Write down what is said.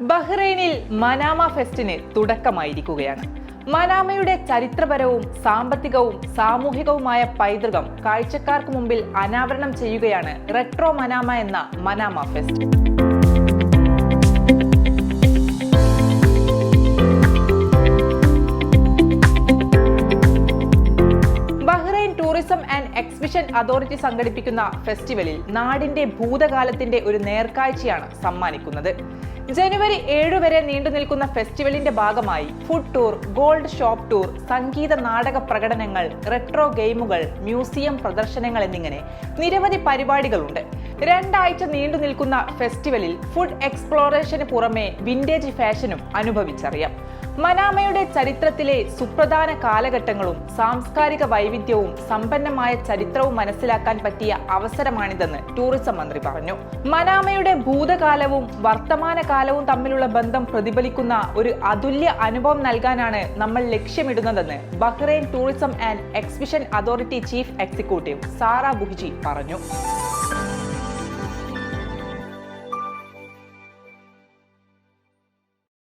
ബഹ്റൈനിൽ Manama ഫെസ്റ്റിന് തുടക്കമായിരിക്കുകയാണ്. മനാമയുടെ ചരിത്രപരവും സാമ്പത്തികവും സാമൂഹികവുമായ പൈതൃകം കാഴ്ചക്കാർക്ക് മുമ്പിൽ അനാവരണം ചെയ്യുകയാണ് റെട്രോ മനാമ എന്ന Manama fest. Bahrain tourism and exhibition authority സംഘടിപ്പിക്കുന്ന ഫെസ്റ്റിവലിൽ നാടിന്റെ ഭൂതകാലത്തിന്റെ ഒരു നേർക്കാഴ്ചയാണ് സമ്മാനിക്കുന്നത്. ജനുവരി ഏഴ് വരെ നീണ്ടു നിൽക്കുന്ന ഫെസ്റ്റിവലിന്റെ ഭാഗമായി food tour gold shop tour സംഗീത നാടക പ്രകടനങ്ങൾ റെട്രോ ഗെയിമുകൾ മ്യൂസിയം പ്രദർശനങ്ങൾ എന്നിങ്ങനെ നിരവധി പരിപാടികളുണ്ട്. രണ്ടാഴ്ച നീണ്ടു നിൽക്കുന്ന ഫെസ്റ്റിവലിൽ ഫുഡ് എക്സ്പ്ലോറേഷന് പുറമെ വിന്റേജ് ഫാഷനും അനുഭവിച്ചറിയാം. മനാമയുടെ ചരിത്രത്തിലെ സുപ്രധാന കാലഘട്ടങ്ങളും സാംസ്കാരിക വൈവിധ്യവും സമ്പന്നമായ ചരിത്രവും മനസ്സിലാക്കാൻ പറ്റിയ അവസരമാണിതെന്ന് ടൂറിസം മന്ത്രി പറഞ്ഞു. മനാമയുടെ ഭൂതകാലവും വർത്തമാനകാലവും തമ്മിലുള്ള ബന്ധം പ്രതിഫലിക്കുന്ന ഒരു അതുല്യ അനുഭവം നൽകാനാണ് നമ്മൾ ലക്ഷ്യമിടുന്നതെന്ന് Bahrain tourism and exhibition authority chief executive Sara Buhiji പറഞ്ഞു.